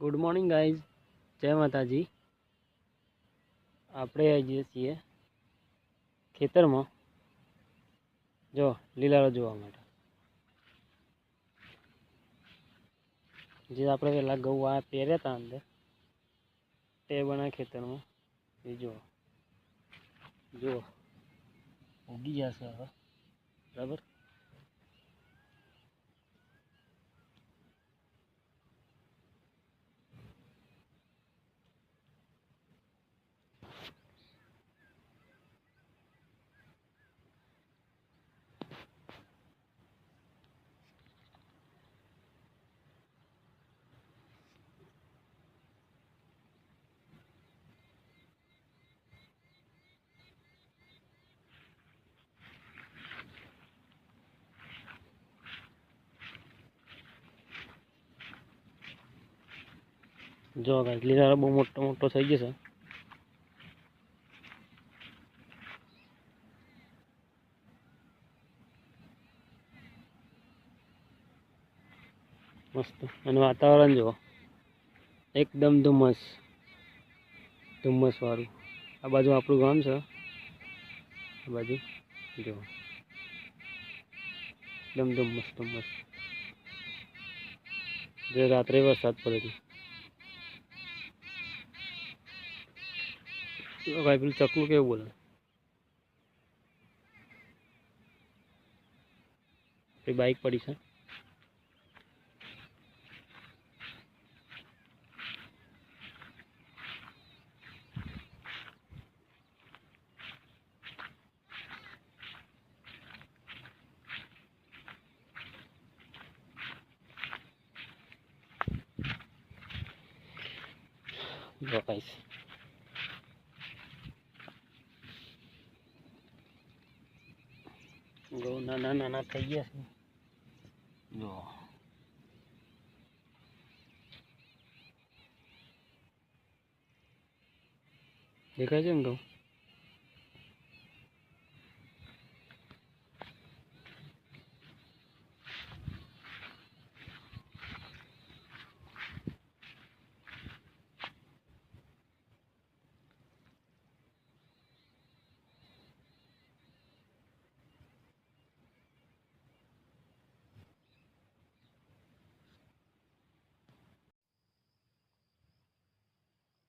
Good morning guys જય માતાજી આપણે આવીએ છીએ ખેતરમાં. જો, લીલારો જોવા માટે. જે આપણે પહેલાં ઘઉં આ પહેર્યા હતા અંદર, તે બના ખેતરમાં. એ જુઓ જુઓ ઉગી જશે હવે. બરાબર? જો ગાઈઝ લીલારો બહુ મોટો મોટો થઈ ગયો છે. મસ્ત. અને વાતાવરણ જુઓ. એકદમ ધુમ્મસ. ધુમ્મસવાળું આ બાજુ આપણું ગામ છે. આ બાજુ જુઓ. એકદમ ધુમ્મસ ધુમ્મસ. જે રાત્રે વરસાદ પડે છે ભાઈ પેલું ચકલું કેવું બોલે? એ બાઈક પડી છે જો ગાઈસ ઘઉં નાના નાના થઈ ગયા છે. જો. દેખાય છે ને ઘઉં?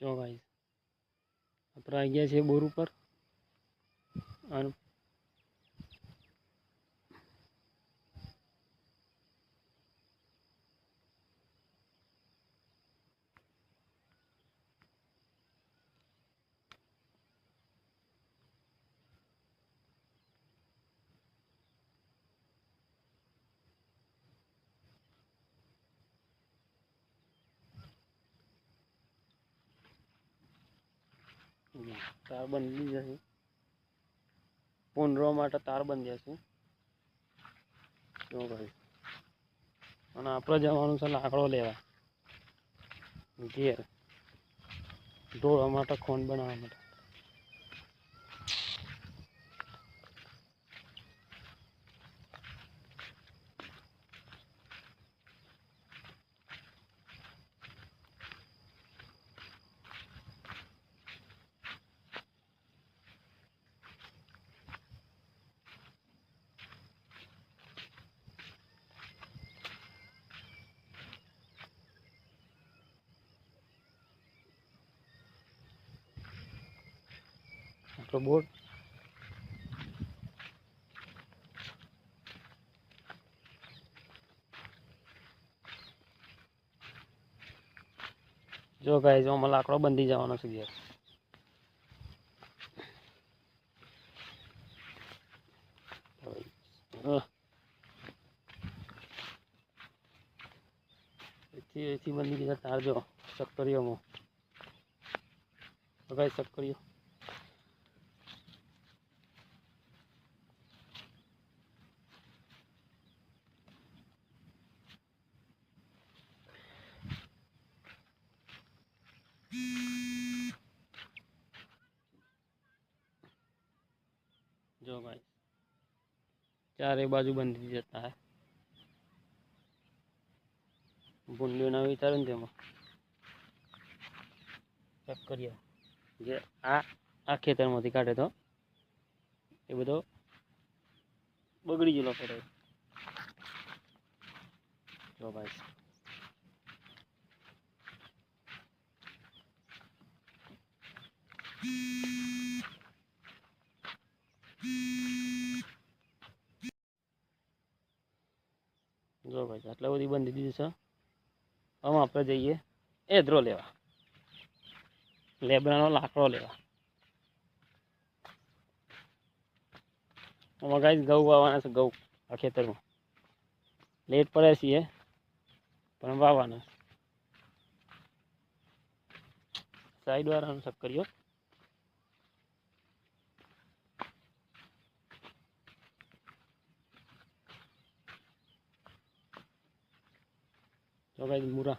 જો ગાઈસ આપણે આવી ગયા છીએ બોર ઉપર. અને તાર બંધી જશે. પૂનરવા માટે તાર બંધ્યા છે જો ભાઈ અને આપણે જવાનું છે લાકડો લેવા. ઘેર. ઢોળવા માટે ખોન બનાવવા માટે. આપણો બોર્ડ જો ગાઈઝ આમાં લાકડો બંધી જવાનો છે ગેસ એથી એથી બંધી ગયા તાર જો સક્કરીઓમાં તો ગાઈઝ જો ભાઈ ચારે બાજુ બંધી જતા હે. ભૂંડીઓ ના વિચારે ને તેમાં. કરીએ. જે આ આ ખેતરમાંથી કાઢે તો. એ બધો બગડી ગયેલો પડે. જો ભાઈ. જો ભાઈ આટલા બધી બંધી દીધી છે. આમ આપણે જઈએ. એદરો લેવા. લેબરાનો લાકડો લેવા. આમાં ગાઈસ ઘઉં વાવવાના છે, ઘઉં આ ખેતરમાં. લેટ પડે છીએ, પણ વાવવાના સાઈડ વાળાનો શક્કરિયો તો ગાઈસ મૂરા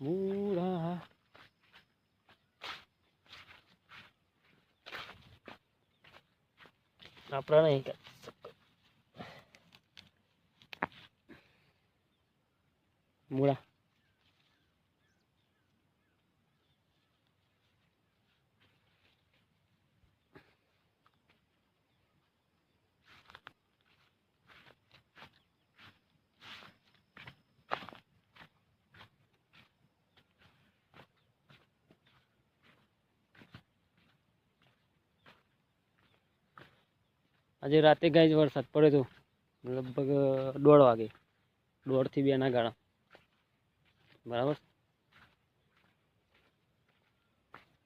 મૂરા આપણા નહીં કે મૂળા આજે રાતે ગાય જ વરસાદ પડ્યો હતો લગભગ દોઢ વાગે. દોઢથી બેના ગાળા. બરાબર?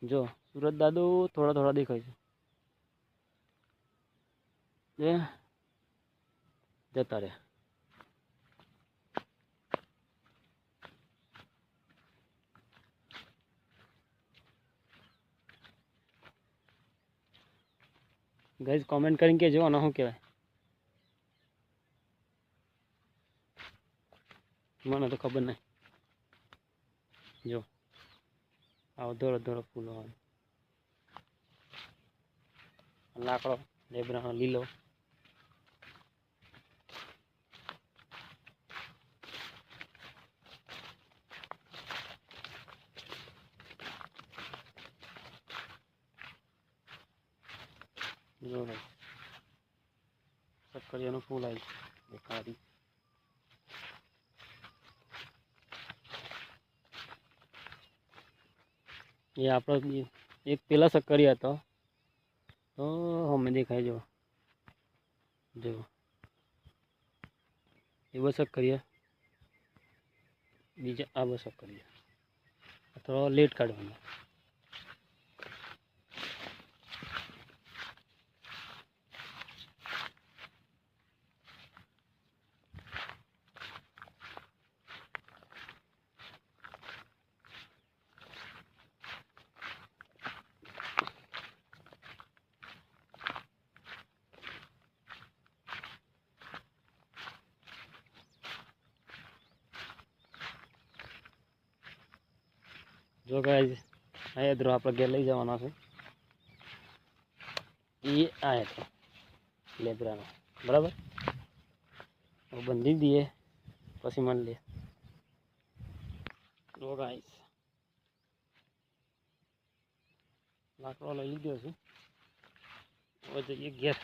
જો, સુરત દાદુ થોડા થોડા દેખાય છે. જતા રહ્યા. ગાઈઝ કોમેન્ટ કરીને કહેજો આને શું કહેવાય મને તો ખબર નહીં જો આવો ધોળો ધોળો ફૂલો લાકડો લેબરાનો લીલો જો ભાઈ સક્કરિયાનું ફૂલ આવી કાઢી એ આપણો એક પેલા સક્કરિયા હતો. તો અમે દેખાય જો. જો. એ બસ સક્કરિયા બીજા આ બસ સક્કરિયા થોડો લેટ કાઢવાનો. જો ગાય આ યાદ રહો આપણે ઘેર લઈ જવાનો છે એ આ હતો લેબરાનો બરાબર હવે બંધી દઈએ પછી મળી લઈએ જો ગાઈસ લાકડો લઈ લીધો છે હવે જઈએ ઘેર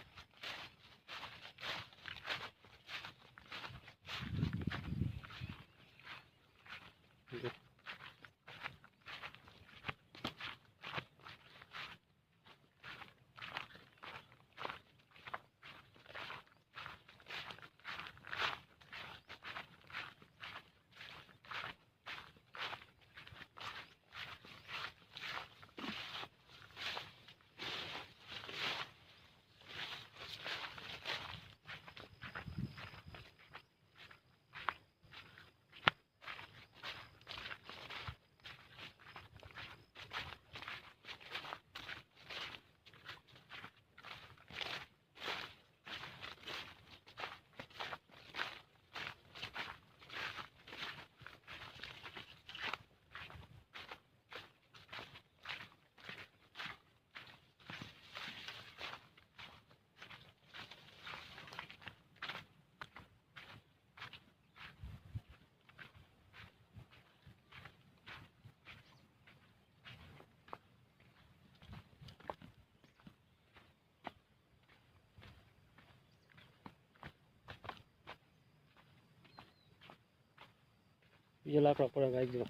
બીજો લાકડો પડે ગાઈ જો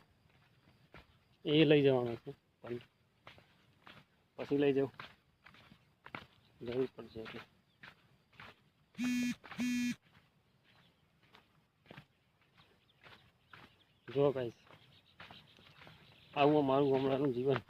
એ લઈ જવાનો છે. પણ પછી લઈ જાઉં જરૂર પડશે એટલે. જો ગાઈસ આવું મારું હમણાંનું જીવન.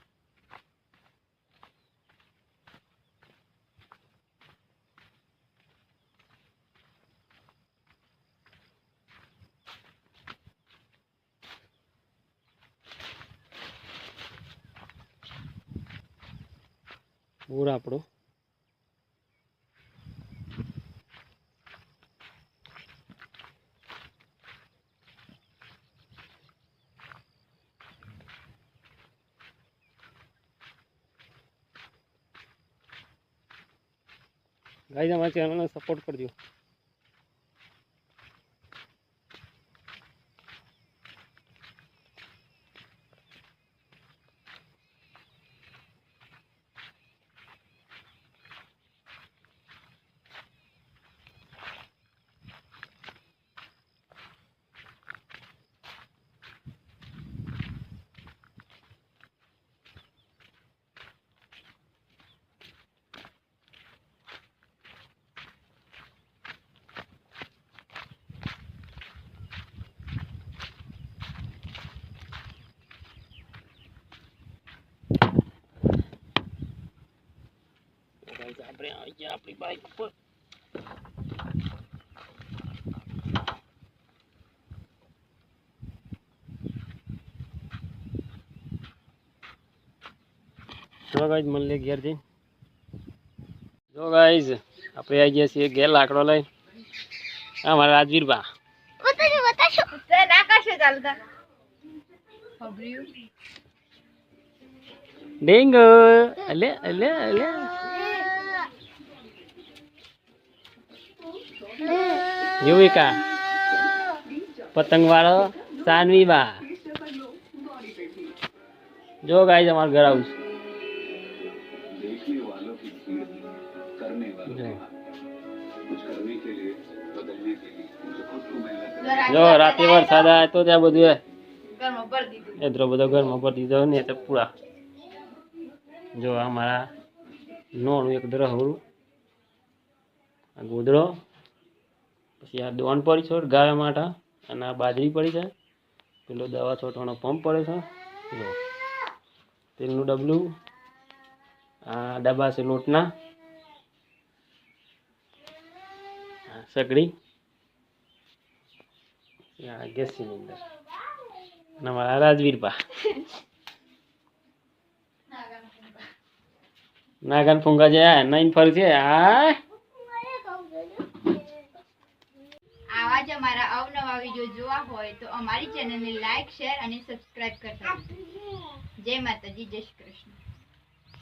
બોર આપણો. ગાઈઝ અમારી ચેનલને સપોર્ટ કરજો. આપણે આવી ગયા આપણી બાઈક ઉપર જો ગાઈઝ મન લે ઘેર જો ગાઈઝ આપણે આવી ગયા છીએ ઘેર લાકડો લઈ હા મારા ચાલતા ખબર્યું ડેંગો. અલે અલે અલે. યુવિકા. પતંગ વાળો સાનવી બા જો ગાઈઝ અમારું ઘર આવું જો. રાતે વરસાદ આવે તો ત્યાં બધું એ. એટલો બધો ઘરમાં ભરી દીધો ને તો પૂરા. જો અમારા નોનું એક દ્રહરું ગોદડો પછી આ દોણ પડી છે ગાય માટા અને આ બાજરી પડી છે. પેલો દવા છોટવાનો પંપ પડે છે. જો તેલનું ડબલું આ ડબ્બા છે લોટના. સગડી. આ ગેસ સિલિન્ડર અને મારા રાજવીરપા. નાગન ફૂંગા જે આ નઈન ફર છે. આ આવા જ અમારા અવનવા વીડિયો જોવા હોય તો અમારી ચેનલને લાઈક શેર અને સબસ્ક્રાઇબ કરતા જય માતાજી જય શ્રી કૃષ્ણ.